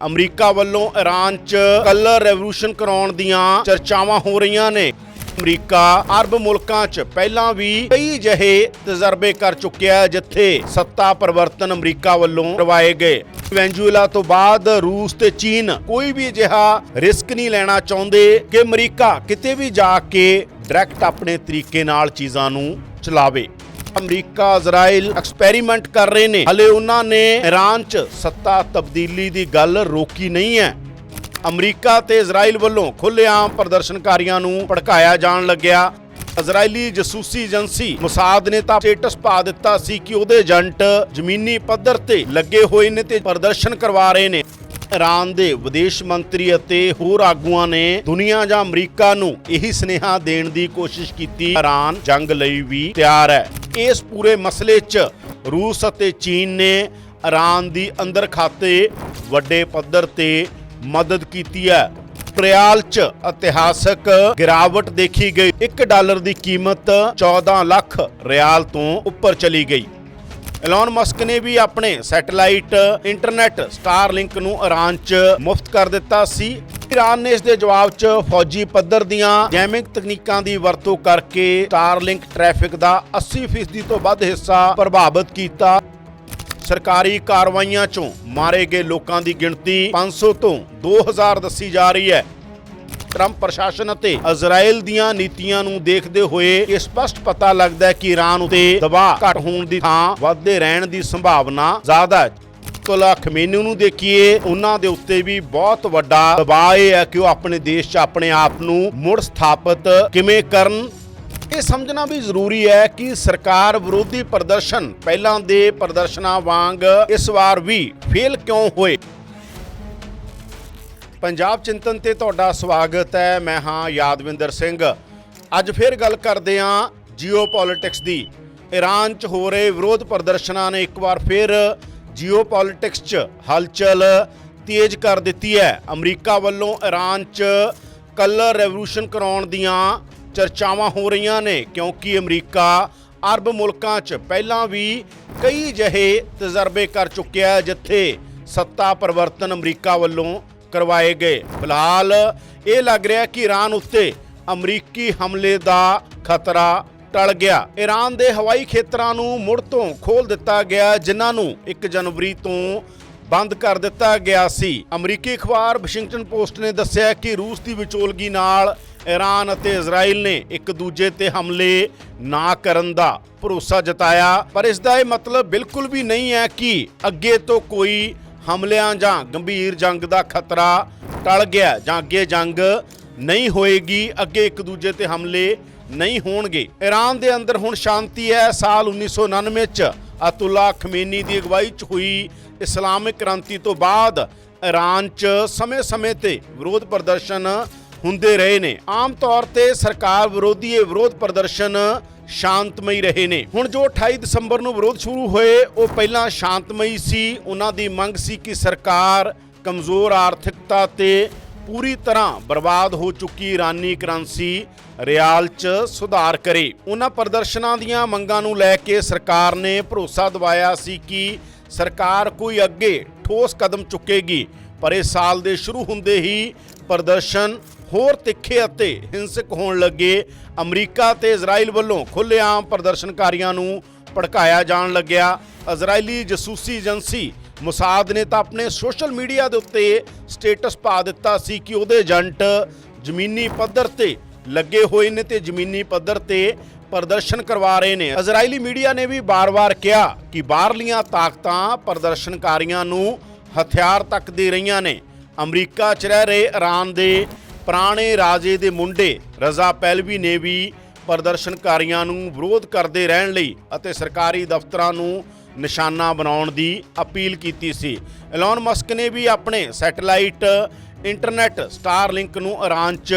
America ਵੱਲੋਂ Iran 'ਚ colour revolution ਕਰਾਉਣ ਦੀਆਂ ਚਰਚਾਵਾਂ ਹੋ ਰਹੀਆਂ ਨੇ। ਅਮਰੀਕਾ ਅਰਬ ਮੁਲਕਾਂ 'ਚ ਪਹਿਲਾਂ ਵੀ ਕਈ ਜਿਹੇ ਤਜਰਬੇ ਕਰ ਚੁੱਕਿਆ ਜਿੱਥੇ ਸੱਤਾ ਪਰਿਵਰਤਨ ਅਮਰੀਕਾ ਵੱਲੋਂ ਕਰਵਾਏ ਗਏ। ਵੈਂਜੂਲਾ ਤੋਂ ਬਾਅਦ ਰੂਸ ਤੇ ਚੀਨ ਕੋਈ ਵੀ ਅਜਿਹਾ ਰਿਸਕ ਨਹੀਂ ਲੈਣਾ ਚਾਹੁੰਦੇ ਕਿ ਅਮਰੀਕਾ ਕਿਤੇ ਵੀ ਜਾ ਕੇ ਡਾਇਰੈਕਟ ਆਪਣੇ ਤਰੀਕੇ ਨਾਲ ਚੀਜ਼ਾਂ ਨੂੰ ਚਲਾਵੇ। ਅਮਰੀਕਾ, ਇਜ਼ਰਾਈਲ ਐਕਸਪੈਰੀਮੈਂਟ ਕਰ ਰਹੇ ਨੇ। ਹਲੇ ਉਹਨਾਂ ਨੇ ਈਰਾਨ 'ਚ ਸੱਤਾ ਤਬਦੀਲੀ ਦੀ ਗੱਲ ਰੋਕੀ ਨਹੀਂ ਹੈ। ਅਮਰੀਕਾ ਤੇ ਇਜ਼ਰਾਈਲ ਵੱਲੋਂ ਖੁੱਲ੍ਹੇਆਮ ਪ੍ਰਦਰਸ਼ਨਕਾਰੀਆਂ ਨੂੰ ਭੜਕਾਇਆ ਜਾਣ ਲੱਗਿਆ। ਇਜ਼ਰਾਈਲੀ ਜਸੂਸੀ ਏਜੰਸੀ ਮੁਸਾਦ ਨੇ ਤਾਂ ਸਟੇਟਸ ਪਾ ਦਿੱਤਾ ਸੀ ਕਿ ਉਹਦੇ ਏਜੰਟ ਜ਼ਮੀਨੀ ਪੱਧਰ ਤੇ ਲੱਗੇ ਹੋਏ ਨੇ ਤੇ ਪ੍ਰਦਰਸ਼ਨ ਕਰਵਾ ਰਹੇ ਨੇ। ਈਰਾਨ ਦੇ ਵਿਦੇਸ਼ ਮੰਤਰੀ ਅਤੇ ਹੋਰ ਆਗੂਆਂ ਨੇ ਦੁਨੀਆ ਜਾਂ ਅਮਰੀਕਾ ਨੂੰ ਇਹੀ ਸੁਨੇਹਾ ਦੇਣ ਦੀ ਕੋਸ਼ਿਸ਼ ਕੀਤੀ। ਈਰਾਨ ਜੰਗ ਲਈ ਵੀ ਤਿਆਰ ਹੈ। ਇਸ ਪੂਰੇ ਮਸਲੇ 'ਚ ਰੂਸ ਅਤੇ ਚੀਨ ਨੇ ਈਰਾਨ ਦੀ ਅੰਦਰ ਖਾਤੇ ਵੱਡੇ ਪੱਧਰ ਤੇ ਮਦਦ ਕੀਤੀ ਹੈ। ਪ੍ਰਿਆਲ 'ਚ ਇਤਿਹਾਸਕ ਗਿਰਾਵਟ ਦੇਖੀ ਗਈ। 1 ਡਾਲਰ ਦੀ ਕੀਮਤ 14 ਲੱਖ ਰਿਆਲ ਤੋਂ ਉੱਪਰ ਚਲੀ ਗਈ। ਐਲਨ ਮਸਕ ਨੇ ਵੀ ਆਪਣੇ ਸੈਟੇਲਾਈਟ ਇੰਟਰਨੈਟ ਸਟਾਰਲਿੰਕ ਨੂੰ ਈਰਾਨ 'ਚ ਮੁਫਤ ਕਰ ਦਿੱਤਾ ਸੀ। ਈਰਾਨ ਨੇ ਇਸ ਦੇ ਜਵਾਬ 'ਚ ਫੌਜੀ ਪੱਧਰ ਦੀਆਂ ਜੈਮਿੰਗ ਤਕਨੀਕਾਂ ਦੀ ਵਰਤੋਂ ਕਰਕੇ ਸਟਾਰਲਿੰਕ ਟ੍ਰੈਫਿਕ ਦਾ 80% ਤੋਂ ਵੱਧ ਹਿੱਸਾ ਪ੍ਰਭਾਵਿਤ ਕੀਤਾ। ਸਰਕਾਰੀ ਕਾਰਵਾਈਆਂ 'ਚੋਂ ਮਾਰੇ ਗਏ ਲੋਕਾਂ ਦੀ ਗਿਣਤੀ 500 ਤੋਂ 2000 ਦੱਸੀ ਜਾ ਰਹੀ ਹੈ। ਟਰੰਪ ਪ੍ਰਸ਼ਾਸਨ ਅਤੇ ਇਜ਼ਰਾਈਲ ਦੀਆਂ ਨੀਤੀਆਂ ਨੂੰ ਦੇਖਦੇ ਹੋਏ ਇਹ ਸਪਸ਼ਟ ਪਤਾ ਲੱਗਦਾ ਹੈ ਕਿ ਈਰਾਨ ਉਤੇ ਦਬਾਅ ਘਟ ਹੋਣ ਦੀ ਥਾਂ ਵੱਧਦੇ ਰਹਿਣ ਦੀ ਸੰਭਾਵਨਾ ਜ਼ਿਆਦਾ ਹੈ। ਤੋਲਾ ਖਮੇਨੀ ਨੂੰ ਦੇਖੀਏ, ਉਹਨਾਂ ਦੇ ਉੱਤੇ ਵੀ ਬਹੁਤ ਵੱਡਾ ਦਬਾਅ ਹੈ ਕਿ ਉਹ ਆਪਣੇ ਦੇਸ਼ 'ਚ ਆਪਣੇ ਆਪ ਨੂੰ ਮੁੜ ਸਥਾਪਿਤ ਕਿਵੇਂ ਕਰਨ। ਇਹ ਸਮਝਣਾ ਵੀ ਜ਼ਰੂਰੀ ਹੈ ਕਿ ਸਰਕਾਰ ਵਿਰੋਧੀ ਪ੍ਰਦਰਸ਼ਨ ਪਹਿਲਾਂ ਦੇ ਪ੍ਰਦਰਸ਼ਨਾਂ ਵਾਂਗ ਇਸ ਵਾਰ ਵੀ ਫੇਲ ਕਿਉਂ ਹੋਏ? ਪੰਜਾਬ ਚਿੰਤਨ ਤੇ ਤੁਹਾਡਾ ਸਵਾਗਤ ਹੈ। ਮੈਂ ਹਾਂ ਯਾਦਵਿੰਦਰ ਸਿੰਘ। ਅੱਜ ਫਿਰ ਗੱਲ ਕਰਦੇ ਹਾਂ ਜੀਓਪੋਲਿਟਿਕਸ ਦੀ। ਈਰਾਨ 'ਚ ਹੋ ਰਹੇ ਵਿਰੋਧ ਪ੍ਰਦਰਸ਼ਨਾਂ ਨੇ ਇੱਕ ਵਾਰ ਫਿਰ ਜੀਓਪੋਲਿਟਿਕਸ 'ਚ ਹਲਚਲ ਤੇਜ਼ ਕਰ ਦਿੱਤੀ ਹੈ। ਅਮਰੀਕਾ ਵੱਲੋਂ ਈਰਾਨ 'ਚ ਕਲਰ ਰੈਵੋਲੂਸ਼ਨ ਕਰਾਉਣ ਦੀਆਂ ਚਰਚਾਵਾਂ ਹੋ ਰਹੀਆਂ ਨੇ, ਕਿਉਂਕਿ ਅਮਰੀਕਾ ਅਰਬ ਮੁਲਕਾਂ 'ਚ ਪਹਿਲਾਂ ਵੀ ਕਈ ਜਿਹੇ ਤਜਰਬੇ ਕਰ ਚੁੱਕਿਆ ਜਿੱਥੇ ਸੱਤਾ ਪਰਿਵਰਤਨ ਅਮਰੀਕਾ ਵੱਲੋਂ ਕਰਵਾਏ ਗਏ। ਫਿਲਹਾਲ ਇਹ ਲੱਗ ਰਿਹਾ ਕਿ ਈਰਾਨ ਉੱਤੇ ਅਮਰੀਕੀ ਹਮਲੇ ਦਾ ਖਤਰਾ ਟਲ ਗਿਆ। ਈਰਾਨ ਦੇ ਹਵਾਈ ਖੇਤਰਾਂ ਨੂੰ ਮੁੜ ਤੋਂ ਖੋਲ ਦਿੱਤਾ ਗਿਆ, ਜਿਨ੍ਹਾਂ ਨੂੰ 1 ਜਨਵਰੀ ਤੋਂ ਬੰਦ ਕਰ ਦਿੱਤਾ ਗਿਆ ਸੀ। ਅਮਰੀਕੀ ਅਖਬਾਰ ਵਾਸ਼ਿੰਗਟਨ ਪੋਸਟ ਨੇ ਦੱਸਿਆ ਕਿ ਰੂਸ ਦੀ ਵਿਚੋਲਗੀ ਨਾਲ ਈਰਾਨ ਅਤੇ ਇਜ਼ਰਾਈਲ ਨੇ ਇੱਕ ਦੂਜੇ ਤੇ ਹਮਲੇ ਨਾ ਕਰਨ ਦਾ ਭਰੋਸਾ ਜਤਾਇਆ। ਪਰ ਇਸ ਦਾ ਇਹ ਮਤਲਬ ਬਿਲਕੁਲ ਵੀ ਨਹੀਂ ਹੈ ਕਿ ਅੱਗੇ ਤੋਂ ਕੋਈ ਹਮਲਿਆਂ ਜਾਂ ਗੰਭੀਰ ਜੰਗ ਦਾ ਖਤਰਾ ਟਲ ਗਿਆ ਜਾਂ ਅੱਗੇ ਜੰਗ ਨਹੀਂ ਹੋਏਗੀ, ਅੱਗੇ ਇੱਕ ਦੂਜੇ ਤੇ ਹਮਲੇ ਨਹੀਂ ਹੋਣਗੇ। ਈਰਾਨ ਦੇ ਅੰਦਰ ਹੁਣ ਸ਼ਾਂਤੀ ਹੈ। ਸਾਲ 1999 ਚ ਅਤੁੱਲਾ ਖਮੇਨੀ ਦੀ ਅਗਵਾਈ ਚ ਹੋਈ ਇਸਲਾਮਿਕ ਕ੍ਰਾਂਤੀ ਤੋਂ ਬਾਅਦ ਈਰਾਨ ਚ ਸਮੇਂ-ਸਮੇਂ ਤੇ ਵਿਰੋਧ ਪ੍ਰਦਰਸ਼ਨ ਹੁੰਦੇ ਰਹੇ ਨੇ। ਆਮ ਤੌਰ ਤੇ ਸਰਕਾਰ ਵਿਰੋਧੀ ਇਹ ਵਿਰੋਧ ਪ੍ਰਦਰਸ਼ਨ ਸ਼ਾਂਤਮਈ ਰਹੇ ਨੇ। ਹੁਣ ਜੋ 28 ਦਸੰਬਰ ਨੂੰ ਵਿਰੋਧ ਸ਼ੁਰੂ ਹੋਏ, ਉਹ ਪਹਿਲਾਂ ਸ਼ਾਂਤਮਈ ਸੀ। ਉਹਨਾਂ ਦੀ ਮੰਗ ਸੀ ਕਿ ਸਰਕਾਰ ਕਮਜ਼ੋਰ ਆਰਥਿਕਤਾ ਤੇ ਪੂਰੀ ਤਰ੍ਹਾਂ ਬਰਬਾਦ ਹੋ ਚੁੱਕੀ ਇਰਾਨੀ ਕਰੰਸੀ ਰਿਆਲ 'ਚ ਸੁਧਾਰ ਕਰੇ। ਉਹਨਾਂ ਪ੍ਰਦਰਸ਼ਨਾਂ ਦੀਆਂ ਮੰਗਾਂ ਨੂੰ ਲੈ ਕੇ ਸਰਕਾਰ ਨੇ ਭਰੋਸਾ ਦਿਵਾਇਆ ਸੀ ਕਿ ਸਰਕਾਰ ਕੋਈ ਅੱਗੇ ਠੋਸ ਕਦਮ ਚੁੱਕੇਗੀ, ਪਰ ਇਸ ਸਾਲ ਦੇ ਸ਼ੁਰੂ ਹੁੰਦੇ ਹੀ ਪ੍ਰਦਰਸ਼ਨ ਹੋਰ ਤਿੱਖੇ ਅਤੇ ਹਿੰਸਕ ਹੋਣ ਲੱਗੇ, ਅਮਰੀਕਾ ਤੇ ਇਜ਼ਰਾਈਲ ਵੱਲੋਂ ਖੁੱਲ੍ਹੇਆਮ ਪ੍ਰਦਰਸ਼ਨਕਾਰੀਆਂ ਨੂੰ ਭੜਕਾਇਆ ਜਾਣ ਲੱਗਿਆ। ਇਜ਼ਰਾਈਲੀ ਜਸੂਸੀ ਏਜੰਸੀ ਮੁਸਾਦ ਨੇ ਤਾਂ ਆਪਣੇ ਸੋਸ਼ਲ ਮੀਡੀਆ ਦੇ ਉੱਤੇ ਸਟੇਟਸ ਪਾ ਦਿੱਤਾ ਸੀ ਕਿ ਉਹਦੇ ਏਜੰਟ ਜ਼ਮੀਨੀ ਪੱਧਰ ਤੇ ਲੱਗੇ ਹੋਏ ਨੇ ਤੇ ਜ਼ਮੀਨੀ ਪੱਧਰ ਤੇ ਪ੍ਰਦਰਸ਼ਨ ਕਰਵਾ ਰਹੇ ਨੇ। ਇਜ਼ਰਾਈਲੀ ਮੀਡੀਆ ਨੇ ਵੀ ਬਾਰ-ਬਾਰ ਕਿਹਾ ਕਿ ਬਾਹਰਲੀਆਂ ਤਾਕਤਾਂ ਪ੍ਰਦਰਸ਼ਨਕਾਰੀਆਂ ਨੂੰ ਹਥਿਆਰ ਤੱਕ ਦੇ ਰਹੀਆਂ ਨੇ। ਅਮਰੀਕਾ 'ਚ ਰਹਿ ਰਹੇ ਇਰਾਨ ਦੇ ਪੁਰਾਣੇ ਰਾਜੇ ਦੇ ਮੁੰਡੇ ਰਜ਼ਾ ਪਹਿਲਵੀ ਨੇ ਵੀ ਪ੍ਰਦਰਸ਼ਨਕਾਰੀਆਂ ਨੂੰ ਵਿਰੋਧ ਕਰਦੇ ਰਹਿਣ ਲਈ ਅਤੇ ਸਰਕਾਰੀ ਦਫ਼ਤਰਾਂ ਨੂੰ ਨਿਸ਼ਾਨਾ ਬਣਾਉਣ ਦੀ ਅਪੀਲ ਕੀਤੀ ਸੀ। ਐਲਨ ਮਸਕ ਨੇ ਵੀ ਆਪਣੇ ਸੈਟੇਲਾਈਟ ਇੰਟਰਨੈਟ ਸਟਾਰਲਿੰਕ ਨੂੰ ਈਰਾਨ 'ਚ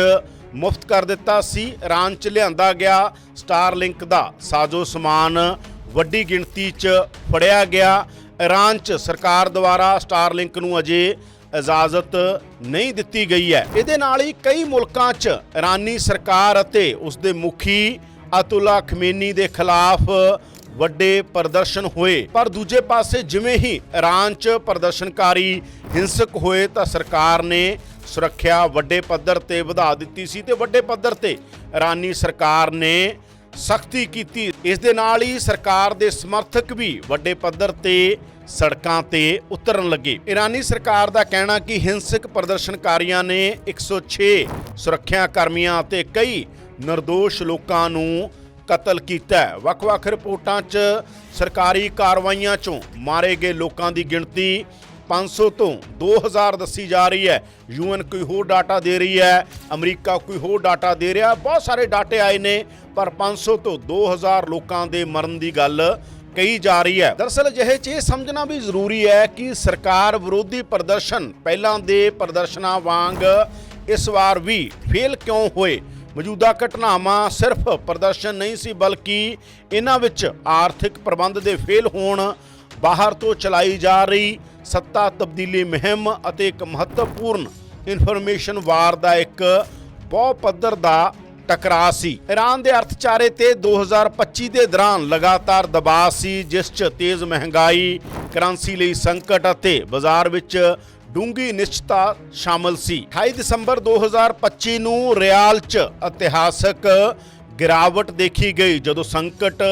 ਮੁਫਤ ਕਰ ਦਿੱਤਾ ਸੀ। ਈਰਾਨ 'ਚ ਲਿਆਂਦਾ ਗਿਆ ਸਟਾਰਲਿੰਕ ਦਾ ਸਾਜ਼ੋ ਸਮਾਨ ਵੱਡੀ ਗਿਣਤੀ 'ਚ ਫੜਿਆ ਗਿਆ। ਈਰਾਨ 'ਚ ਸਰਕਾਰ ਦੁਆਰਾ ਸਟਾਰਲਿੰਕ ਨੂੰ ਅਜੇ ਇਜਾਜ਼ਤ ਨਹੀਂ ਦਿੱਤੀ ਗਈ ਹੈ। ਇਹਦੇ ਨਾਲ ਹੀ ਕਈ ਮੁਲਕਾਂ 'ਚ ਇਰਾਨੀ ਸਰਕਾਰ ਅਤੇ ਉਸ ਦੇ ਮੁਖੀ ਅਤੁਲਾ ਖਮੇਨੀ ਦੇ ਖਿਲਾਫ ਵੱਡੇ ਪ੍ਰਦਰਸ਼ਨ ਹੋਏ। ਪਰ ਦੂਜੇ ਪਾਸੇ ਜਿਵੇਂ ਹੀ ਈਰਾਨ 'ਚ ਪ੍ਰਦਰਸ਼ਨਕਾਰੀ ਹਿੰਸਕ ਹੋਏ ਤਾਂ ਸਰਕਾਰ ਨੇ ਸੁਰੱਖਿਆ ਵੱਡੇ ਪੱਧਰ ਤੇ ਵਧਾ ਦਿੱਤੀ ਸੀ ਤੇ ਵੱਡੇ ਪੱਧਰ ਤੇ ਇਰਾਨੀ ਸਰਕਾਰ ਨੇ ਸਖਤੀ ਕੀਤੀ। ਇਸ ਦੇ ਨਾਲ ਹੀ ਸਰਕਾਰ ਦੇ ਸਮਰਥਕ ਵੀ ਵੱਡੇ ਪੱਧਰ ਤੇ ਸੜਕਾਂ ਤੇ ਉਤਰਨ ਲੱਗੇ। ਇਰਾਨੀ ਸਰਕਾਰ ਦਾ ਕਹਿਣਾ ਕਿ ਹਿੰਸਕ ਪ੍ਰਦਰਸ਼ਨਕਾਰੀਆਂ ਨੇ 106 ਸੁਰੱਖਿਆ ਕਰਮੀਆਂ ਅਤੇ ਕਈ ਨਿਰਦੋਸ਼ ਲੋਕਾਂ ਨੂੰ ਕਤਲ ਕੀਤਾ ਹੈ। ਵੱਖ-ਵੱਖ ਰਿਪੋਰਟਾਂ 'ਚ ਸਰਕਾਰੀ ਕਾਰਵਾਈਆਂ 'ਚੋਂ ਮਾਰੇ ਗਏ ਲੋਕਾਂ ਦੀ ਗਿਣਤੀ 500 ਤੋਂ 2000 ਦੱਸੀ ਜਾ ਰਹੀ ਹੈ। ਯੂਐਨ ਕੋਈ ਹੋਰ ਡਾਟਾ ਦੇ ਰਹੀ ਹੈ, ਅਮਰੀਕਾ ਕੋਈ ਹੋਰ ਡਾਟਾ ਦੇ ਰਿਹਾ। ਬਹੁਤ ਸਾਰੇ ਡਾਟੇ ਆਏ ਨੇ, ਪਰ 500 ਤੋਂ 2000 ਲੋਕਾਂ ਦੇ ਮਰਨ ਦੀ ਗੱਲ ਕਹੀ ਜਾ ਰਹੀ ਹੈ। ਦਰਅਸਲ ਅਜਿਹੇ 'ਚ ਇਹ ਸਮਝਣਾ ਵੀ ਜ਼ਰੂਰੀ ਹੈ ਕਿ ਸਰਕਾਰ ਵਿਰੋਧੀ ਪ੍ਰਦਰਸ਼ਨ ਪਹਿਲਾਂ ਦੇ ਪ੍ਰਦਰਸ਼ਨਾਂ ਵਾਂਗ ਇਸ ਵਾਰ ਵੀ ਫੇਲ ਕਿਉਂ ਹੋਏ? ਮੌਜੂਦਾ ਘਟਨਾਵਾਂ ਸਿਰਫ ਪ੍ਰਦਰਸ਼ਨ ਨਹੀਂ ਸੀ, ਬਲਕਿ ਇਹਨਾਂ ਵਿੱਚ ਆਰਥਿਕ ਪ੍ਰਬੰਧ ਦੇ ਫੇਲ ਹੋਣ, ਬਾਹਰ ਤੋਂ ਚਲਾਈ ਜਾ ਰਹੀ ਸੱਤਾ ਤਬਦੀਲੀ ਮੁਹਿੰਮ ਅਤੇ ਇੱਕ ਮਹੱਤਵਪੂਰਨ ਇਨਫੋਰਮੇਸ਼ਨ ਵਾਰ ਦਾ ਇੱਕ ਬਹੁ ਪੱਧਰ ਦਾ ਟਕਰਾਅ ਸੀ। ਈਰਾਨ ਦੇ ਅਰਥਚਾਰੇ ਤੇ 2025 ਦੇ ਦੌਰਾਨ ਲਗਾਤਾਰ ਦਬਾਅ ਸੀ, ਜਿਸ 'ਚ ਤੇਜ਼ ਮਹਿੰਗਾਈ, ਕਰੰਸੀ ਲਈ ਸੰਕਟ ਅਤੇ ਬਾਜ਼ਾਰ ਵਿੱਚ ਡੂੰਗੀ ਨਿਸ਼ਚਤਾ ਸ਼ਾਮਲ ਸੀ। 28 ਦਸੰਬਰ 2025 ਨੂੰ ਰਿਆਲ 'ਚ ਇਤਿਹਾਸਕ ਗਿਰਾਵਟ ਦੇਖੀ ਗਈ। ਜਦੋਂ ਸੰਕਟ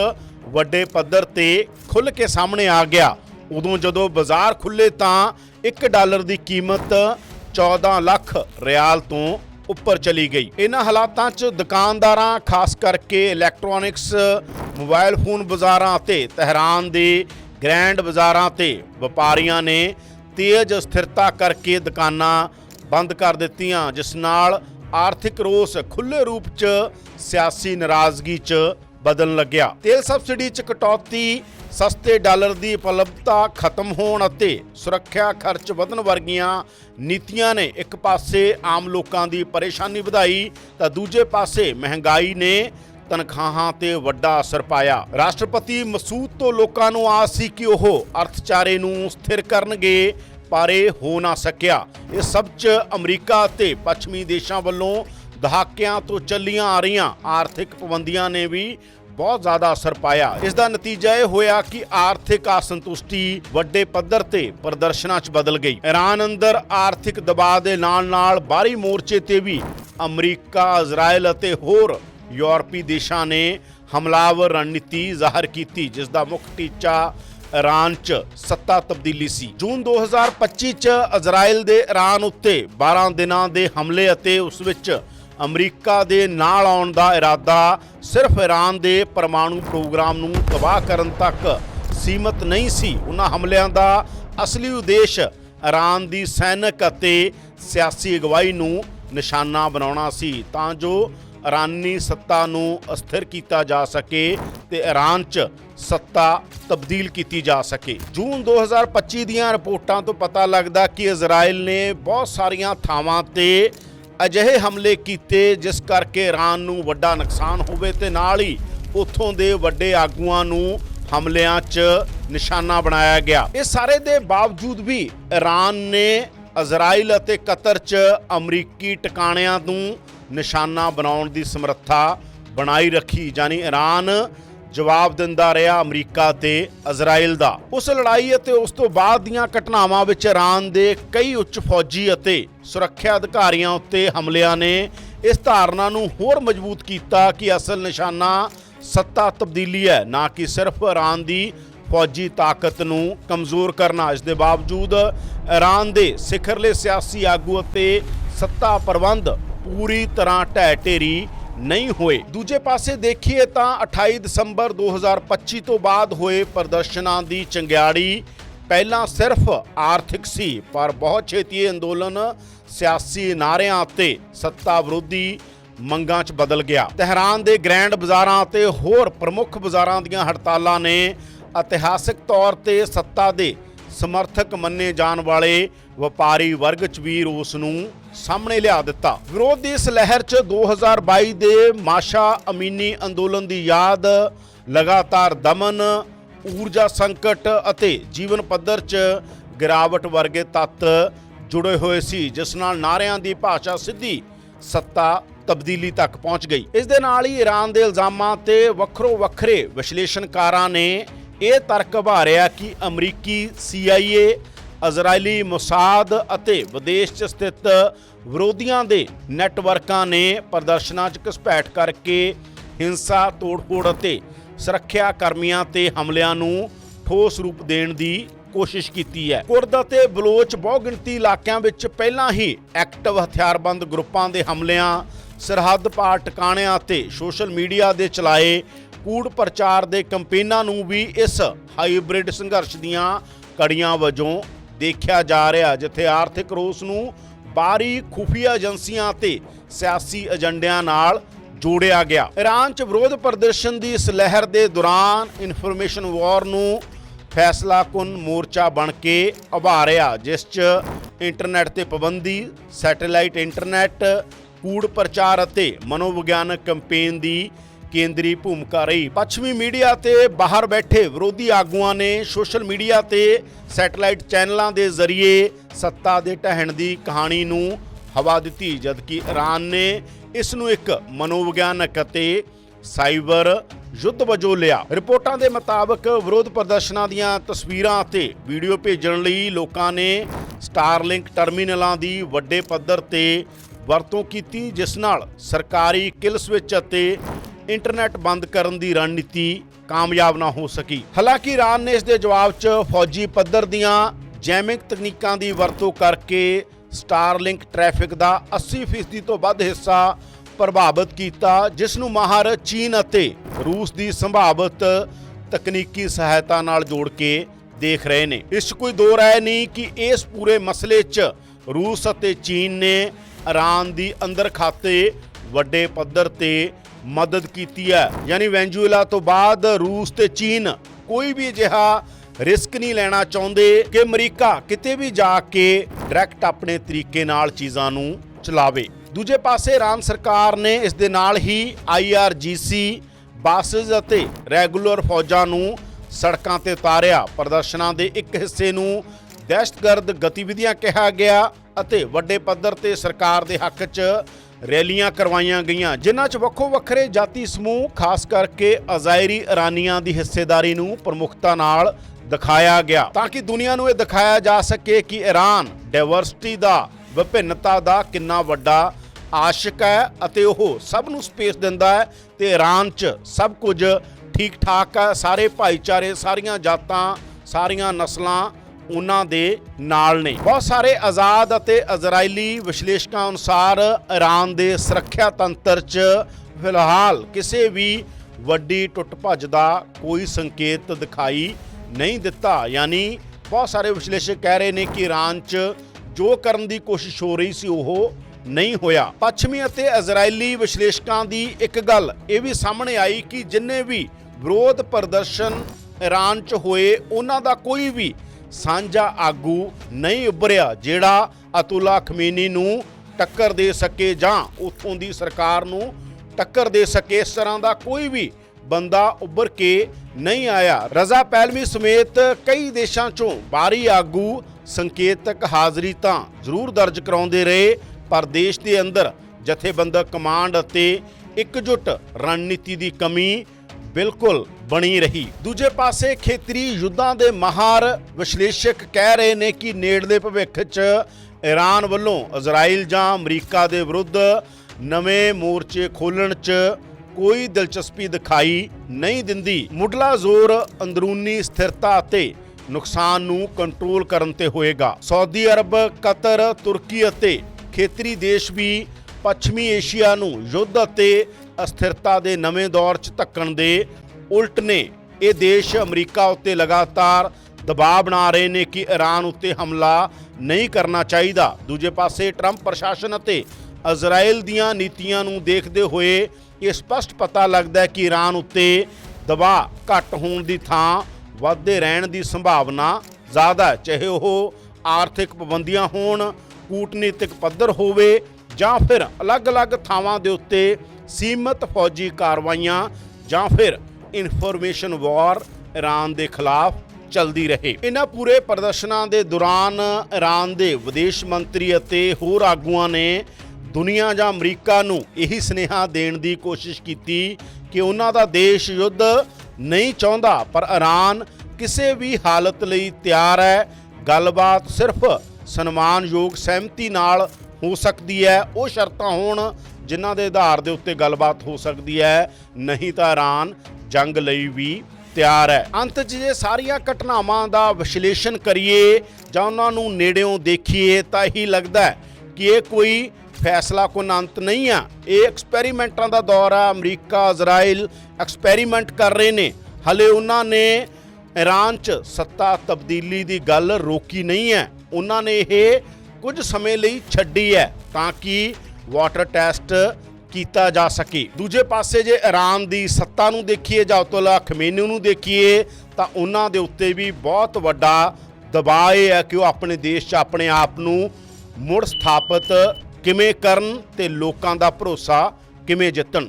ਵੱਡੇ ਪੱਧਰ ਤੇ ਖੁੱਲ ਕੇ ਸਾਹਮਣੇ ਆ ਗਿਆ, ਉਦੋਂ ਜਦੋਂ ਬਾਜ਼ਾਰ ਖੁੱਲੇ ਤਾਂ 1 ਡਾਲਰ ਦੀ ਕੀਮਤ 14 ਲੱਖ ਰਿਆਲ ਤੋਂ ਉੱਪਰ ਚਲੀ ਗਈ। ਇਹਨਾਂ ਹਾਲਾਤਾਂ 'ਚ ਦੁਕਾਨਦਾਰਾਂ, ਖਾਸ ਕਰਕੇ ਇਲੈਕਟ੍ਰੋਨਿਕਸ, ਮੋਬਾਈਲ ਫੋਨ ਬਾਜ਼ਾਰਾਂ ਅਤੇ ਤਹਿਰਾਨ ਦੇ ਗ੍ਰੈਂਡ ਬਾਜ਼ਾਰਾਂ ਤੇ ਵਪਾਰੀਆਂ ਨੇ ਤੇਜ਼ ਸਥਿਰਤਾ ਕਰਕੇ ਦੁਕਾਨਾਂ ਬੰਦ ਕਰ ਦਿੱਤੀਆਂ, ਜਿਸ ਨਾਲ ਆਰਥਿਕ ਰੋਸ ਖੁੱਲੇ ਰੂਪ 'ਚ ਸਿਆਸੀ ਨਾਰਾਜ਼ਗੀ 'ਚ ਬਦਲਣ ਲੱਗਿਆ। ਤੇਲ ਸਬਸਿਡੀ 'ਚ ਕਟੌਤੀ ਸਸਤੇ ਡਾਲਰ ਦੀ ਉਪਲਬਧਤਾ ਖਤਮ ਹੋਣ ਅਤੇ ਸੁਰੱਖਿਆ ਖਰਚ ਵਧਣ ਵਰਗੀਆਂ ਨੀਤੀਆਂ ਨੇ ਇੱਕ ਪਾਸੇ ਆਮ ਲੋਕਾਂ ਦੀ ਪਰੇਸ਼ਾਨੀ ਵਧਾਈ, ਤਾਂ ਦੂਜੇ ਪਾਸੇ ਮਹਿੰਗਾਈ ਨੇ ਤਨਖਾਹਾਂ ਤੇ ਵੱਡਾ ਅਸਰ ਪਾਇਆ। ਰਾਸ਼ਟਰਪਤੀ ਮਸੂਦ ਤੋਂ ਲੋਕਾਂ ਨੂੰ ਆਸ ਸੀ ਕਿ ਉਹ ਅਰਥਚਾਰੇ ਨੂੰ ਸਥਿਰ ਕਰਨਗੇ, ਪਰ ਇਹ ਹੋ ਨਾ ਸਕਿਆ। ਇਹ ਸਭ 'ਚ ਅਮਰੀਕਾ ਅਤੇ ਪੱਛਮੀ ਦੇਸ਼ਾਂ ਵੱਲੋਂ ਦਹਾਕਿਆਂ ਤੋਂ ਚੱਲੀਆਂ ਆ ਰਹੀਆਂ ਆਰਥਿਕ ਪਾਬੰਦੀਆਂ ਨੇ ਵੀ ਬਹੁਤ ਜ਼ਿਆਦਾ ਅਸਰ ਪਾਇਆ। ਇਸ ਦਾ ਨਤੀਜਾ ਇਹ ਹੋਇਆ ਕਿ ਆਰਥਿਕ ਅਸੰਤੁਸ਼ਟੀ ਵੱਡੇ ਪੱਧਰ ਤੇ ਪ੍ਰਦਰਸ਼ਨਾਂ 'ਚ ਬਦਲ ਗਈ। ਈਰਾਨ ਅੰਦਰ ਆਰਥਿਕ ਦਬਾਅ ਦੇ ਨਾਲ-ਨਾਲ ਬਾਹਰੀ ਮੋਰਚੇ ਤੇ ਵੀ ਅਮਰੀਕਾ ਇਜ਼ਰਾਈਲ ਅਤੇ ਹੋਰ ਯੂਰਪੀ ਦੇਸ਼ਾਂ ਨੇ ਹਮਲਾਵਰ ਰਣਨੀਤੀ ਜ਼ਾਹਰ ਕੀਤੀ, ਜਿਸ ਦਾ ਮੁੱਖ ਟੀਚਾ ਈਰਾਨ 'ਚ ਸੱਤਾ ਤਬਦੀਲੀ ਸੀ। ਜੂਨ 2025 'ਚ ਇਜ਼ਰਾਈਲ ਦੇ ਈਰਾਨ ਉੱਤੇ 12 ਦਿਨਾਂ ਦੇ ਹਮਲੇ ਅਤੇ ਉਸ ਵਿੱਚ ਅਮਰੀਕਾ ਦੇ ਨਾਲ ਆਉਣ ਦਾ ਇਰਾਦਾ ਸਿਰਫ ਈਰਾਨ ਦੇ ਪਰਮਾਣੂ ਪ੍ਰੋਗਰਾਮ ਨੂੰ ਤਬਾਹ ਕਰਨ ਤੱਕ ਸੀਮਤ ਨਹੀਂ ਸੀ। ਉਹਨਾਂ ਹਮਲਿਆਂ ਦਾ ਅਸਲੀ ਉਦੇਸ਼ ਈਰਾਨ ਦੀ ਸੈਨਿਕ ਅਤੇ ਸਿਆਸੀ ਅਗਵਾਈ ਨੂੰ ਨਿਸ਼ਾਨਾ ਬਣਾਉਣਾ ਸੀ, ਤਾਂ ਜੋ ਇਰਾਨੀ ਸੱਤਾ ਨੂੰ ਅਸਥਿਰ ਕੀਤਾ ਜਾ ਸਕੇ ਤੇ ਈਰਾਨ 'ਚ ਸੱਤਾ ਤਬਦੀਲ ਕੀਤੀ ਜਾ ਸਕੇ। ਜੂਨ 2025 ਦੀਆਂ ਰਿਪੋਰਟਾਂ ਤੋਂ ਪਤਾ ਲੱਗਦਾ ਕਿ ਇਜ਼ਰਾਈਲ ਨੇ ਬਹੁਤ ਸਾਰੀਆਂ ਥਾਵਾਂ ਤੇ ਅਜਿਹੇ ਹਮਲੇ ਕੀਤੇ ਜਿਸ ਕਰਕੇ ਈਰਾਨ ਨੂੰ ਵੱਡਾ ਨੁਕਸਾਨ ਹੋਵੇ ਤੇ ਨਾਲ ਹੀ ਉੱਥੋਂ ਦੇ ਵੱਡੇ ਆਗੂਆਂ ਨੂੰ ਹਮਲਿਆਂ 'ਚ ਨਿਸ਼ਾਨਾ ਬਣਾਇਆ ਗਿਆ। ਇਹ ਸਾਰੇ ਦੇ ਬਾਵਜੂਦ ਵੀ ਈਰਾਨ ਨੇ ਇਜ਼ਰਾਈਲ ਅਤੇ ਕਤਰ 'ਚ ਅਮਰੀਕੀ ਟਿਕਾਣਿਆਂ ਨੂੰ ਨਿਸ਼ਾਨਾ ਬਣਾਉਣ ਦੀ ਸਮਰੱਥਾ ਬਣਾਈ ਰੱਖੀ। ਯਾਨੀ ਈਰਾਨ ਜਵਾਬ ਦਿੰਦਾ ਰਿਹਾ ਅਮਰੀਕਾ ਤੇ ਇਜ਼ਰਾਈਲ ਦਾ। ਉਸ ਲੜਾਈ ਅਤੇ ਉਸ ਤੋਂ ਬਾਅਦ ਦੀਆਂ ਘਟਨਾਵਾਂ ਵਿੱਚ ਈਰਾਨ ਦੇ ਕਈ ਉੱਚ ਫੌਜੀ ਅਤੇ ਸੁਰੱਖਿਆ ਅਧਿਕਾਰੀਆਂ ਉੱਤੇ ਹਮਲਿਆਂ ਨੇ ਇਸ ਧਾਰਨਾ ਨੂੰ ਹੋਰ ਮਜ਼ਬੂਤ ਕੀਤਾ ਕਿ ਅਸਲ ਨਿਸ਼ਾਨਾ ਸੱਤਾ ਤਬਦੀਲੀ ਹੈ, ਨਾ ਕਿ ਸਿਰਫ ਈਰਾਨ ਦੀ ਫੌਜੀ ਤਾਕਤ ਨੂੰ ਕਮਜ਼ੋਰ ਕਰਨਾ। ਇਸ ਦੇ ਬਾਵਜੂਦ ਈਰਾਨ ਦੇ ਸਿਖਰਲੇ ਸਿਆਸੀ ਆਗੂ ਅਤੇ ਸੱਤਾ ਪ੍ਰਬੰਧ ਪੂਰੀ ਤਰ੍ਹਾਂ ਢਹਿ ਢੇਰੀ ਨਹੀਂ ਹੋਏ। ਦੂਜੇ ਪਾਸੇ ਦੇਖੀਏ ਤਾਂ 28 ਦਸੰਬਰ 2025 ਤੋਂ ਬਾਅਦ ਹੋਏ ਪ੍ਰਦਰਸ਼ਨਾਂ ਦੀ ਚੰਗਿਆੜੀ ਪਹਿਲਾਂ ਸਿਰਫ ਆਰਥਿਕ ਸੀ, ਪਰ ਬਹੁਤ ਛੇਤੀ ਅੰਦੋਲਨ ਸਿਆਸੀ ਨਾਅਰਿਆਂ ਅਤੇ ਸੱਤਾ ਵਿਰੋਧੀ ਮੰਗਾਂ 'ਚ ਬਦਲ ਗਿਆ। ਤਹਿਰਾਨ ਦੇ ਗ੍ਰੈਂਡ ਬਾਜ਼ਾਰਾਂ ਅਤੇ ਹੋਰ ਪ੍ਰਮੁੱਖ ਬਾਜ਼ਾਰਾਂ ਦੀਆਂ ਹੜਤਾਲਾਂ ਨੇ ਇਤਿਹਾਸਕ ਤੌਰ ਤੇ ਸੱਤਾ ਦੇ ਸਮਰਥਕ ਮੰਨੇ ਜਾਣ ਵਾਲੇ ਵਪਾਰੀ ਵਰਗ 'ਚ ਵੀ ਰੋਸ ਨੂੰ ਸਾਹਮਣੇ ਲਿਆ ਦਿੱਤਾ। ਵਿਰੋਧ ਦੀ ਇਸ ਲਹਿਰ 'ਚ 2022 ਦੇ ਮਾਸ਼ਾ ਅਮੀਨੀ ਅੰਦੋਲਨ ਦੀ ਯਾਦ, ਲਗਾਤਾਰ ਦਮਨ, ਊਰਜਾ ਸੰਕਟ ਅਤੇ ਜੀਵਨ ਪੱਧਰ 'ਚ ਗਿਰਾਵਟ ਵਰਗੇ ਤੱਤ ਜੁੜੇ ਹੋਏ ਸੀ, ਜਿਸ ਨਾਲ ਨਾਰਿਆਂ ਦੀ ਭਾਸ਼ਾ ਸਿੱਧੀ ਸੱਤਾ ਤਬਦੀਲੀ ਤੱਕ ਪਹੁੰਚ ਗਈ। ਇਸ ਦੇ ਨਾਲ ਹੀ ਈਰਾਨ ਦੇ ਇਲਜ਼ਾਮਾਂ ਤੇ ਵੱਖਰੋ ਵੱਖਰੇ ਵਿਸ਼ਲੇਸ਼ਣਕਾਰਾਂ ਨੇ ਇਹ ਤਰਕ ਉਭਾਰਿਆ ਕਿ ਅਮਰੀਕੀ CIA ਇਜ਼ਰਾਈਲੀ ਮੁਸਾਦ ਅਤੇ ਵਿਦੇਸ਼ 'ਚ ਸਥਿਤ ਵਿਰੋਧੀਆਂ ਦੇ ਨੈਟਵਰਕਾਂ ਨੇ ਪ੍ਰਦਰਸ਼ਨਾਂ 'ਚ ਘੁਸਪੈਠ ਕਰਕੇ ਹਿੰਸਾ, ਤੋੜਫੋੜ ਅਤੇ ਸੁਰੱਖਿਆ ਕਰਮੀਆਂ ਤੇ ਹਮਲਿਆਂ ਨੂੰ ਠੋਸ ਰੂਪ ਦੇਣ ਦੀ ਕੋਸ਼ਿਸ਼ ਕੀਤੀ ਹੈ। ਕੁਰਦ ਅਤੇ ਬਲੋਚ ਬਹੁਗਿਣਤੀ ਇਲਾਕਿਆਂ ਵਿੱਚ ਪਹਿਲਾਂ ਹੀ ਐਕਟਿਵ ਹਥਿਆਰਬੰਦ ਗਰੁੱਪਾਂ ਦੇ ਹਮਲਿਆਂ, ਸਰਹੱਦ ਪਾਰ ਟਿਕਾਣਿਆਂ ਅਤੇ ਸੋਸ਼ਲ ਮੀਡੀਆ ਦੇ ਚਲਾਏ ਕੂੜ ਪ੍ਰਚਾਰ ਦੇ ਕੈਂਪੇਨਾਂ ਨੂੰ ਵੀ ਇਸ ਹਾਈਬ੍ਰਿਡ ਸੰਘਰਸ਼ ਦੀਆਂ ਕੜੀਆਂ ਵਜੋਂ ਦੇਖਿਆ ਜਾ ਰਿਹਾ, ਜਿੱਥੇ ਆਰਥਿਕ ਰੋਸ ਨੂੰ ਬਾਹਰੀ ਖੁਫੀਆ ਏਜੰਸੀਆਂ ਤੇ ਸਿਆਸੀ ਏਜੰਡਿਆਂ ਨਾਲ ਜੋੜਿਆ ਗਿਆ। ਈਰਾਨ 'ਚ ਵਿਰੋਧ ਪ੍ਰਦਰਸ਼ਨ ਦੀ ਇਸ ਲਹਿਰ ਦੇ ਦੌਰਾਨ ਇਨਫੋਰਮੇਸ਼ਨ ਵਾਰ ਨੂੰ ਫੈਸਲਾਕੁਨ ਮੋਰਚਾ ਬਣ ਕੇ ਉਭਾਰਿਆ, ਜਿਸ 'ਚ ਇੰਟਰਨੈਟ ਤੇ ਪਾਬੰਦੀ, ਸੈਟੇਲਾਈਟ ਇੰਟਰਨੈਟ, ਕੂੜ ਪ੍ਰਚਾਰ ਅਤੇ ਮਨੋਵਿਗਿਆਨਕ ਕੈਂਪੇਨ ਦੀ ਕੇਂਦਰੀ ਭੂਮਿਕਾ ਰਹੀ। ਪੱਛਮੀ ਮੀਡੀਆ ਤੇ ਬਾਹਰ ਬੈਠੇ ਵਿਰੋਧੀ ਆਗੂਆਂ ਨੇ ਸੋਸ਼ਲ ਮੀਡੀਆ ਤੇ ਸੈਟਲਾਈਟ ਚੈਨਲਾਂ ਦੇ ਜ਼ਰੀਏ ਸੱਤਾ ਦੇ ਢਹਿਣ ਦੀ ਕਹਾਣੀ ਨੂੰ ਹਵਾ ਦਿੱਤੀ, ਜਦਕਿ ਈਰਾਨ ਨੇ ਇਸ ਨੂੰ ਇੱਕ ਮਨੋਵਿਗਿਆਨਕ ਅਤੇ ਸਾਈਬਰ ਯੁੱਧ ਵਜੋਂ ਲਿਆ। ਰਿਪੋਰਟਾਂ ਦੇ ਮੁਤਾਬਕ ਵਿਰੋਧ ਪ੍ਰਦਰਸ਼ਨਾਂ ਦੀਆਂ ਤਸਵੀਰਾਂ ਅਤੇ ਵੀਡੀਓ ਭੇਜਣ ਲਈ ਲੋਕਾਂ ਨੇ ਸਟਾਰਲਿੰਕ ਟਰਮੀਨਲਾਂ ਦੀ ਵੱਡੇ ਪੱਧਰ ਤੇ ਵਰਤੋਂ ਕੀਤੀ, ਜਿਸ ਨਾਲ ਸਰਕਾਰੀ ਕਿਲਸ ਵਿੱਚ ਅਤੇ ਇੰਟਰਨੈਟ ਬੰਦ ਕਰਨ ਦੀ ਰਣਨੀਤੀ ਕਾਮਯਾਬ ਨਾ ਹੋ ਸਕੀ। ਹਾਲਾਂਕਿ ਈਰਾਨ ਨੇ ਇਸ ਦੇ ਜਵਾਬ 'ਚ ਫੌਜੀ ਪੱਧਰ ਦੀਆਂ ਜੈਮਿਕ ਤਕਨੀਕਾਂ ਦੀ ਵਰਤੋਂ ਕਰਕੇ ਸਟਾਰਲਿੰਕ ਟ੍ਰੈਫਿਕ ਦਾ 80% ਤੋਂ ਵੱਧ ਹਿੱਸਾ ਪ੍ਰਭਾਵਿਤ ਕੀਤਾ, ਜਿਸ ਨੂੰ ਮਾਹਰ ਚੀਨ ਅਤੇ ਰੂਸ ਦੀ ਸੰਭਾਵਿਤ ਤਕਨੀਕੀ ਸਹਾਇਤਾ ਨਾਲ ਜੋੜ ਕੇ ਦੇਖ ਰਹੇ ਨੇ। ਇਸ 'ਚ ਕੋਈ ਦੋ ਰਾਏ ਨਹੀਂ ਕਿ ਇਸ ਪੂਰੇ ਮਸਲੇ 'ਚ ਰੂਸ ਅਤੇ ਚੀਨ ਨੇ ਈਰਾਨ ਦੀ ਅੰਦਰ ਖਾਤੇ ਵੱਡੇ ਪੱਧਰ ਤੇ ਮਦਦ ਕੀਤੀ ਹੈ। ਯਾਨੀ ਵੈਂਜੂਏਲਾ ਤੋਂ ਬਾਅਦ ਰੂਸ ਤੇ ਚੀਨ ਕੋਈ ਵੀ ਅਜਿਹਾ ਰਿਸਕ ਨਹੀਂ ਲੈਣਾ ਚਾਹੁੰਦੇ ਕਿ ਅਮਰੀਕਾ ਕਿਤੇ ਵੀ ਜਾ ਕੇ ਡਾਇਰੈਕਟ ਆਪਣੇ ਤਰੀਕੇ ਨਾਲ ਚੀਜ਼ਾਂ ਨੂੰ ਚਲਾਵੇ। ਦੂਜੇ ਪਾਸੇ ਇਰਾਨ ਸਰਕਾਰ ਨੇ ਇਸ ਦੇ ਨਾਲ ਹੀ ਆਈਆਰਜੀਸੀ ਬਾਸਸ ਅਤੇ ਰੈਗੂਲਰ ਫੌਜਾਂ ਨੂੰ ਸੜਕਾਂ ਤੇ ਉਤਾਰਿਆ। ਪ੍ਰਦਰਸ਼ਨਾਂ ਦੇ ਇੱਕ ਹਿੱਸੇ ਨੂੰ ਦਹਿਸ਼ਤਗਰਦ ਗਤੀਵਿਧੀਆਂ ਕਿਹਾ ਗਿਆ ਅਤੇ ਵੱਡੇ ਪੱਧਰ ਤੇ ਸਰਕਾਰ ਦੇ ਹੱਕ 'ਚ ਰੈਲੀਆਂ ਕਰਵਾਈਆਂ ਗਈਆਂ, ਜਿਨ੍ਹਾਂ 'ਚ ਵੱਖੋ ਵੱਖਰੇ ਜਾਤੀ ਸਮੂਹ, ਖਾਸ ਕਰਕੇ ਅਜ਼ਾਇਰੀ ਇਰਾਨੀਆਂ ਦੀ ਹਿੱਸੇਦਾਰੀ ਨੂੰ ਪ੍ਰਮੁੱਖਤਾ ਨਾਲ ਦਿਖਾਇਆ ਗਿਆ। ਤਾਂ ਕਿ ਦੁਨੀਆ ਨੂੰ ਇਹ ਦਿਖਾਇਆ ਜਾ ਸਕੇ ਕਿ ਈਰਾਨ ਡਾਈਵਰਸਿਟੀ ਦਾ, ਵਿਭਿੰਨਤਾ ਦਾ ਕਿੰਨਾ ਵੱਡਾ ਆਸ਼ਿਕ ਹੈ ਅਤੇ ਉਹ ਸਭ ਨੂੰ ਸਪੇਸ ਦਿੰਦਾ ਹੈ ਤੇ ਈਰਾਨ 'ਚ ਸਭ ਕੁਝ ਠੀਕ ਠਾਕ ਹੈ। ਸਾਰੇ ਭਾਈਚਾਰੇ, ਸਾਰੀਆਂ ਜਾਤਾਂ, ਸਾਰੀਆਂ ਨਸਲਾਂ ਉਹਨਾਂ ਦੇ ਨਾਲ ਨੇ। ਬਹੁਤ ਸਾਰੇ ਆਜ਼ਾਦ ਅਤੇ ਇਜ਼ਰਾਈਲੀ ਵਿਸ਼ਲੇਸ਼ਕਾਂ ਅਨੁਸਾਰ ਈਰਾਨ ਦੇ ਸੁਰੱਖਿਆ ਤੰਤਰ 'ਚ ਫਿਲਹਾਲ ਕਿਸੇ ਵੀ ਵੱਡੀ ਟੁੱਟ ਭੱਜ ਦਾ ਕੋਈ ਸੰਕੇਤ ਦਿਖਾਈ ਨਹੀਂ ਦਿੱਤਾ। ਯਾਨੀ ਬਹੁਤ ਸਾਰੇ ਵਿਸ਼ਲੇਸ਼ਕ ਕਹਿ ਰਹੇ ਨੇ ਕਿ ਈਰਾਨ 'ਚ ਜੋ ਕਰਨ ਦੀ ਕੋਸ਼ਿਸ਼ ਹੋ ਰਹੀ ਸੀ ਉਹ ਨਹੀਂ ਹੋਇਆ। ਪੱਛਮੀ ਅਤੇ ਇਜ਼ਰਾਈਲੀ ਵਿਸ਼ਲੇਸ਼ਕਾਂ ਦੀ ਇੱਕ ਗੱਲ ਇਹ ਵੀ ਸਾਹਮਣੇ ਆਈ ਕਿ ਜਿੰਨੇ ਵੀ ਵਿਰੋਧ ਪ੍ਰਦਰਸ਼ਨ ਈਰਾਨ 'ਚ ਹੋਏ, ਉਹਨਾਂ ਦਾ ਕੋਈ ਵੀ ਸਾਂਝਾ ਆਗੂ ਨਹੀਂ ਉੱਭਰਿਆ, ਜਿਹੜਾ ਅਤੁਲਾ ਖਮੀਨੀ ਨੂੰ ਟੱਕਰ ਦੇ ਸਕੇ ਜਾਂ ਉੱਥੋਂ ਦੀ ਸਰਕਾਰ ਨੂੰ ਟੱਕਰ ਦੇ ਸਕੇ, ਇਸ ਤਰ੍ਹਾਂ ਦਾ ਕੋਈ ਵੀ ਬੰਦਾ ਉੱਭਰ ਕੇ ਨਹੀਂ ਆਇਆ। ਰਜ਼ਾ ਪਹਿਲਵੀ ਸਮੇਤ ਕਈ ਦੇਸ਼ਾਂ ਚੋਂ ਬਾਹਰੀ ਆਗੂ ਸੰਕੇਤਕ ਹਾਜ਼ਰੀ ਤਾਂ ਜ਼ਰੂਰ ਦਰਜ ਕਰਾਉਂਦੇ ਰਹੇ, ਪਰ ਦੇਸ਼ ਦੇ ਅੰਦਰ ਜਥੇਬੰਦਕ ਕਮਾਂਡ ਅਤੇ ਇਕਜੁੱਟ ਰਣਨੀਤੀ ਦੀ ਕਮੀ ਬਿਲਕੁਲ ਬਣੀ ਰਹੀ। ਦੂਜੇ ਪਾਸੇ ਖੇਤਰੀ ਯੁੱਧਾਂ ਦੇ ਮਾਹਰ ਵਿਸ਼ਲੇਸ਼ਕ ਕਹਿ ਰਹੇ ਨੇ ਕਿ ਨੇੜਲੇ ਭਵਿੱਖ 'ਚ ਈਰਾਨ ਵੱਲੋਂ ਇਜ਼ਰਾਈਲ ਜਾਂ ਅਮਰੀਕਾ ਦੇ ਵਿਰੁੱਧ ਨਵੇਂ ਮੋਰਚੇ ਖੋਲਣ 'ਚ ਕੋਈ ਦਿਲਚਸਪੀ ਦਿਖਾਈ ਨਹੀਂ ਦਿੰਦੀ। ਮੁੱਢਲਾ ਜ਼ੋਰ ਅੰਦਰੂਨੀ ਸਥਿਰਤਾ ਅਤੇ ਨੁਕਸਾਨ ਨੂੰ ਕੰਟਰੋਲ ਕਰਨ ਤੇ ਹੋਏਗਾ। ਸਾਊਦੀ ਅਰਬ, ਕਤਰ, ਤੁਰਕੀ ਅਤੇ ਖੇਤਰੀ ਦੇਸ਼ ਵੀ ਪੱਛਮੀ ਏਸ਼ੀਆ ਨੂੰ ਯੁੱਧ ਅਤੇ ਅਸਥਿਰਤਾ ਦੇ ਨਵੇਂ ਦੌਰ 'ਚ ਧੱਕਣ ਦੇ ਉਲਟ ਨੇ ਇਹ ਦੇਸ਼ ਅਮਰੀਕਾ ਉੱਤੇ ਲਗਾਤਾਰ ਦਬਾਅ ਬਣਾ ਰਹੇ ਨੇ ਕਿ ਈਰਾਨ ਉੱਤੇ ਹਮਲਾ ਨਹੀਂ ਕਰਨਾ ਚਾਹੀਦਾ। ਦੂਜੇ ਪਾਸੇ ਟਰੰਪ ਪ੍ਰਸ਼ਾਸਨ ਅਤੇ ਇਜ਼ਰਾਈਲ ਦੀਆਂ ਨੀਤੀਆਂ ਨੂੰ ਦੇਖਦੇ ਹੋਏ ਇਹ ਸਪਸ਼ਟ ਪਤਾ ਲੱਗਦਾ ਹੈ ਕਿ ਈਰਾਨ ਉੱਤੇ ਦਬਾਅ ਘੱਟ ਹੋਣ ਦੀ ਥਾਂ ਵੱਧਦੇ ਰਹਿਣ ਦੀ ਸੰਭਾਵਨਾ ਜ਼ਿਆਦਾ ਹੈ। ਚਾਹੇ ਉਹ ਆਰਥਿਕ ਪਾਬੰਦੀਆਂ ਹੋਣ, ਕੂਟਨੀਤਿਕ ਪੱਧਰ ਹੋਵੇ ਜਾਂ ਫਿਰ ਅਲੱਗ-ਅਲੱਗ ਥਾਵਾਂ ਦੇ ਉੱਤੇ ਸੀਮਤ ਫੌਜੀ ਕਾਰਵਾਈਆਂ ਜਾਂ ਫਿਰ ਇਨਫੋਰਮੇਸ਼ਨ ਵਾਰ ਈਰਾਨ ਦੇ ਖਿਲਾਫ ਚੱਲਦੀ ਰਹੇ। ਇਹਨਾਂ ਪੂਰੇ ਪ੍ਰਦਰਸ਼ਨਾਂ ਦੇ ਦੌਰਾਨ ਈਰਾਨ ਦੇ ਵਿਦੇਸ਼ ਮੰਤਰੀ ਅਤੇ ਹੋਰ ਆਗੂਆਂ ਨੇ ਦੁਨੀਆ ਜਾਂ ਅਮਰੀਕਾ ਨੂੰ ਇਹੀ ਸੁਨੇਹਾ ਦੇਣ ਦੀ ਕੋਸ਼ਿਸ਼ ਕੀਤੀ ਕਿ ਉਹਨਾਂ ਦਾ ਦੇਸ਼ ਯੁੱਧ ਨਹੀਂ ਚਾਹੁੰਦਾ, ਪਰ ਈਰਾਨ ਕਿਸੇ ਵੀ ਹਾਲਤ ਲਈ ਤਿਆਰ ਹੈ। ਗੱਲਬਾਤ ਸਿਰਫ ਸਨਮਾਨਯੋਗ ਸਹਿਮਤੀ ਨਾਲ ਹੋ ਸਕਦੀ ਹੈ। ਉਹ ਸ਼ਰਤਾਂ ਹੋਣ ਜਿਨ੍ਹਾਂ ਦੇ ਆਧਾਰ ਦੇ ਉੱਤੇ ਗੱਲਬਾਤ ਹੋ ਸਕਦੀ ਹੈ। ਨਹੀਂ ਤਾਂ ਇਰਾਨ ਜੰਗ ਲਈ ਵੀ ਤਿਆਰ ਹੈ। ਅੰਤ 'ਚ ਜੇ ਸਾਰੀਆਂ ਘਟਨਾਵਾਂ ਦਾ ਵਿਸ਼ਲੇਸ਼ਣ ਕਰੀਏ ਜਾਂ ਉਹਨਾਂ ਨੂੰ ਨੇੜਿਓਂ ਦੇਖੀਏ ਤਾਂ ਇਹੀ ਲੱਗਦਾ ਹੈ ਕਿ ਇਹ ਕੋਈ ਫੈਸਲਾ ਕੋਈ ਅੰਤ ਨਹੀਂ ਆ। ਇਹ ਐਕਸਪੈਰੀਮੈਂਟਾਂ ਦਾ ਦੌਰ ਆ। ਅਮਰੀਕਾ, ਇਜ਼ਰਾਈਲ ਐਕਸਪੈਰੀਮੈਂਟ ਕਰ ਰਹੇ ਨੇ। ਹਲੇ ਉਹਨਾਂ ਨੇ ਈਰਾਨ 'ਚ ਸੱਤਾ ਤਬਦੀਲੀ ਦੀ ਗੱਲ ਰੋਕੀ ਨਹੀਂ ਹੈ। ਉਹਨਾਂ ਨੇ ਇਹ ਕੁਝ ਸਮੇਂ ਲਈ ਛੱਡੀ ਹੈ ਤਾਂ ਕਿ ਵਾਟਰ ਟੈਸਟ ਕੀਤਾ ਜਾ ਸਕੇ। ਦੂਜੇ ਪਾਸੇ ਜੇ ਈਰਾਨ ਦੀ ਸੱਤਾ ਨੂੰ ਦੇਖੀਏ ਜਾਂ ਉਤਲਾ ਖਮੇਨੀ ਨੂੰ ਦੇਖੀਏ, ਤਾਂ ਉਹਨਾਂ ਦੇ ਉੱਤੇ ਵੀ ਬਹੁਤ ਵੱਡਾ ਦਬਾਅ ਇਹ ਹੈ ਕਿ ਉਹ ਆਪਣੇ ਦੇਸ਼ 'ਚ ਆਪਣੇ ਆਪ ਨੂੰ ਮੁੜ ਸਥਾਪਿਤ ਕਿਵੇਂ ਕਰਨ ਤੇ ਲੋਕਾਂ ਦਾ ਭਰੋਸਾ ਕਿਵੇਂ ਜਿੱਤਣ।